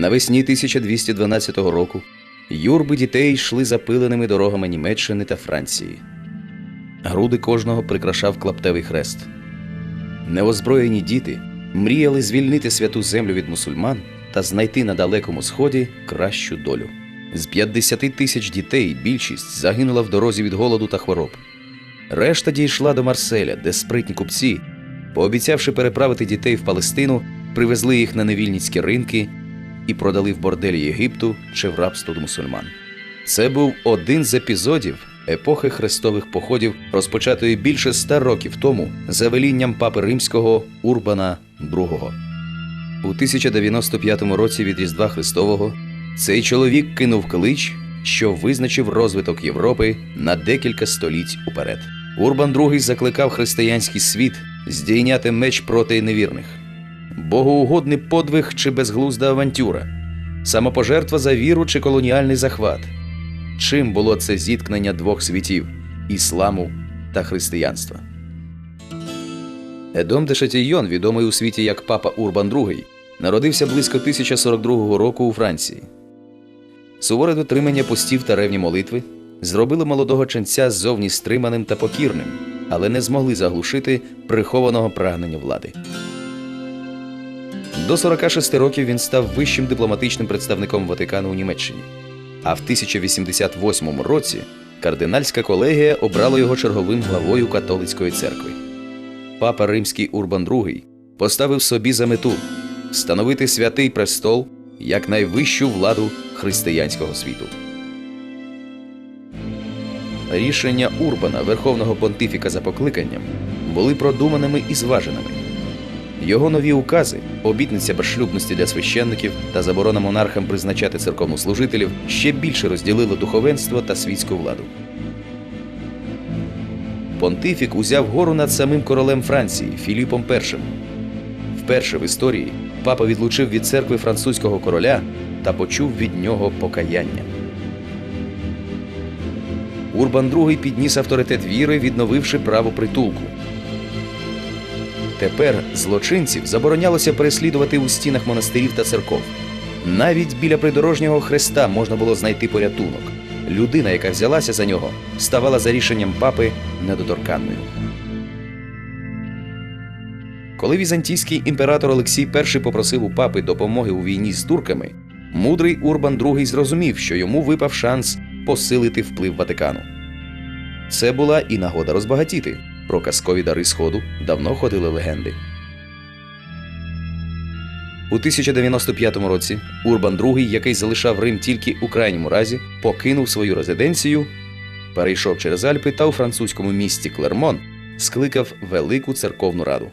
Навесні 1212 року юрби дітей йшли запиленими дорогами Німеччини та Франції. Груди кожного прикрашав клаптевий хрест. Неозброєні діти мріяли звільнити святу землю від мусульман та знайти на далекому сході кращу долю. З 50 тисяч дітей більшість загинула в дорозі від голоду та хвороб. Решта дійшла до Марселя, де спритні купці, пообіцявши переправити дітей в Палестину, привезли їх на невільницькі ринки і продали в борделі Єгипту чи в рабство до мусульман. Це був один з епізодів епохи хрестових походів, розпочатої більше ста років тому за велінням папи римського Урбана II. У 1095 році від Різдва Христового цей чоловік кинув клич, що визначив розвиток Європи на декілька століть уперед. Урбан II закликав християнський світ здійняти меч проти невірних. Богоугодний подвиг чи безглузда авантюра, самопожертва за віру чи колоніальний захват. Чим було це зіткнення двох світів ісламу та християнства? Едом де Шатіййон, відомий у світі як папа Урбан II, народився близько 1042 року у Франції. Суворе дотримання постів та ревні молитви зробили молодого ченця ззовні стриманим та покірним, але не змогли заглушити прихованого прагнення влади. До 46 років він став вищим дипломатичним представником Ватикану у Німеччині. А в 1088 році кардинальська колегія обрала його черговим главою католицької церкви. Папа Римський Урбан II поставив собі за мету встановити святий престол як найвищу владу християнського світу. Рішення Урбана, верховного понтифіка за покликанням, були продуманими і зваженими. Його нові укази, обітниця безшлюбності для священників та заборона монархам призначати церковнослужителів ще більше розділили духовенство та світську владу. Понтифік узяв гору над самим королем Франції Філіпом І. Вперше в історії папа відлучив від церкви французького короля та почув від нього покаяння. Урбан II підніс авторитет віри, відновивши право притулку. Тепер злочинців заборонялося переслідувати у стінах монастирів та церков. Навіть біля придорожнього хреста можна було знайти порятунок. Людина, яка взялася за нього, ставала за рішенням папи недоторканною. Коли візантійський імператор Олексій І попросив у папи допомоги у війні з турками, мудрий Урбан II зрозумів, що йому випав шанс посилити вплив Ватикану. Це була і нагода розбагатіти. Про казкові дари Сходу давно ходили легенди. У 1095 році Урбан II, який залишав Рим тільки у крайньому разі, покинув свою резиденцію, перейшов через Альпи та у французькому місті Клермон скликав велику церковну раду.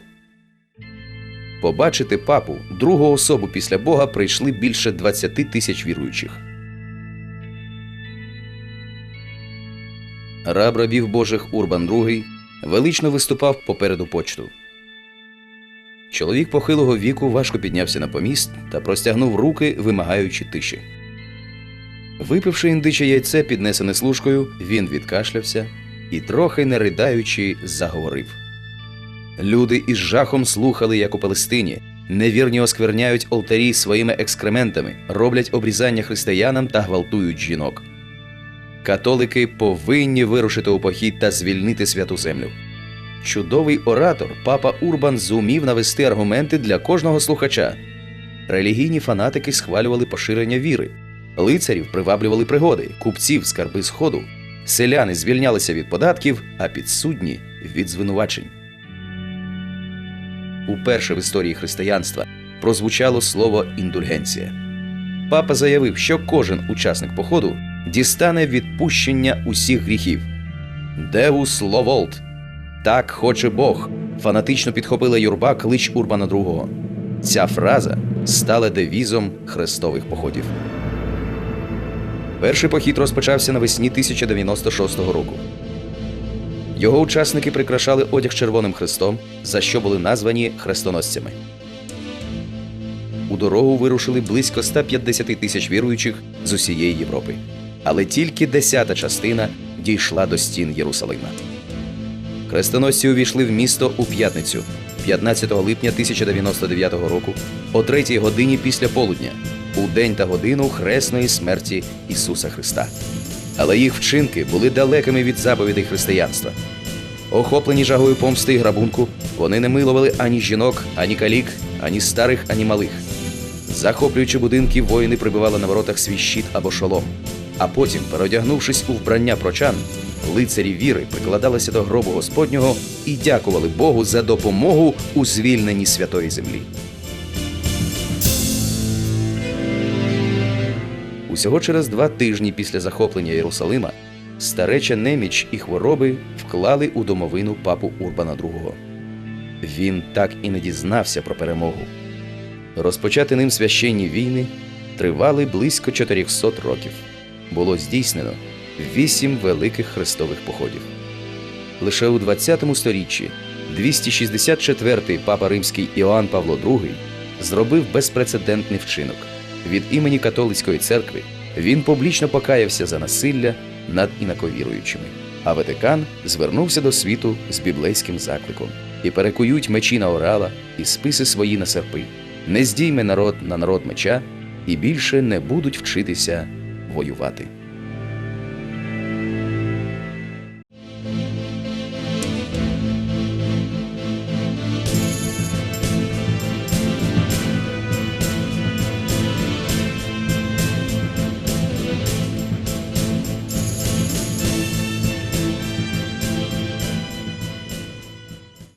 Побачити папу, другу особу після Бога, прийшли більше 20 тисяч віруючих. Раб рабів Божих Урбан II велично виступав попереду почту. Чоловік похилого віку важко піднявся на поміст та простягнув руки, вимагаючи тиші. Випивши індиче яйце, піднесене служкою, він відкашлявся і, трохи не ридаючи, заговорив. Люди із жахом слухали, як у Палестині невірні оскверняють алтарі своїми екскрементами, роблять обрізання християнам та гвалтують жінок. Католики повинні вирушити у похід та звільнити святу землю. Чудовий оратор папа Урбан зумів навести аргументи для кожного слухача. Релігійні фанатики схвалювали поширення віри, лицарів приваблювали пригоди, купців скарби сходу, селяни звільнялися від податків, а підсудні від звинувачень. Уперше в історії християнства прозвучало слово індульгенція. Папа заявив, що кожен учасник походу дістане відпущення усіх гріхів. Деус ловолт. Так хоче Бог. Фанатично підхопила юрба клич Урбана II. Ця фраза стала девізом хрестових походів. Перший похід розпочався навесні 1096 року. Його учасники прикрашали одяг червоним хрестом, за що були названі хрестоносцями. У дорогу вирушили близько 150 тисяч віруючих з усієї Європи. Але тільки десята частина дійшла до стін Єрусалима. Хрестоносці увійшли в місто у п'ятницю, 15 липня 1099 року, о 3 годині після полудня, у день та годину хресної смерті Ісуса Христа. Але їх вчинки були далекими від заповідей християнства. Охоплені жагою помсти і грабунку, вони не милували ані жінок, ані калік, ані старих, ані малих. Захоплюючи будинки, воїни прибивали на воротах свій щит або шолом. А потім, переодягнувшись у вбрання прочан, лицарі віри прикладалися до гробу Господнього і дякували Богу за допомогу у звільненні святої землі. Усього через два тижні після захоплення Єрусалима стареча неміч і хвороби вклали у домовину папу Урбана II. Він так і не дізнався про перемогу. Розпочати ним священні війни тривали близько 400 років. Було здійснено вісім великих хрестових походів. Лише у 20 сторіччі 264-й папа римський Іоанн Павло II зробив безпрецедентний вчинок. Від імені католицької церкви він публічно покаявся за насилля над інаковіруючими. А Ватикан звернувся до світу з біблейським закликом і перекують мечі на орала і списи свої на серпи. Не здійме народ на народ меча і більше не будуть вчитися воювати.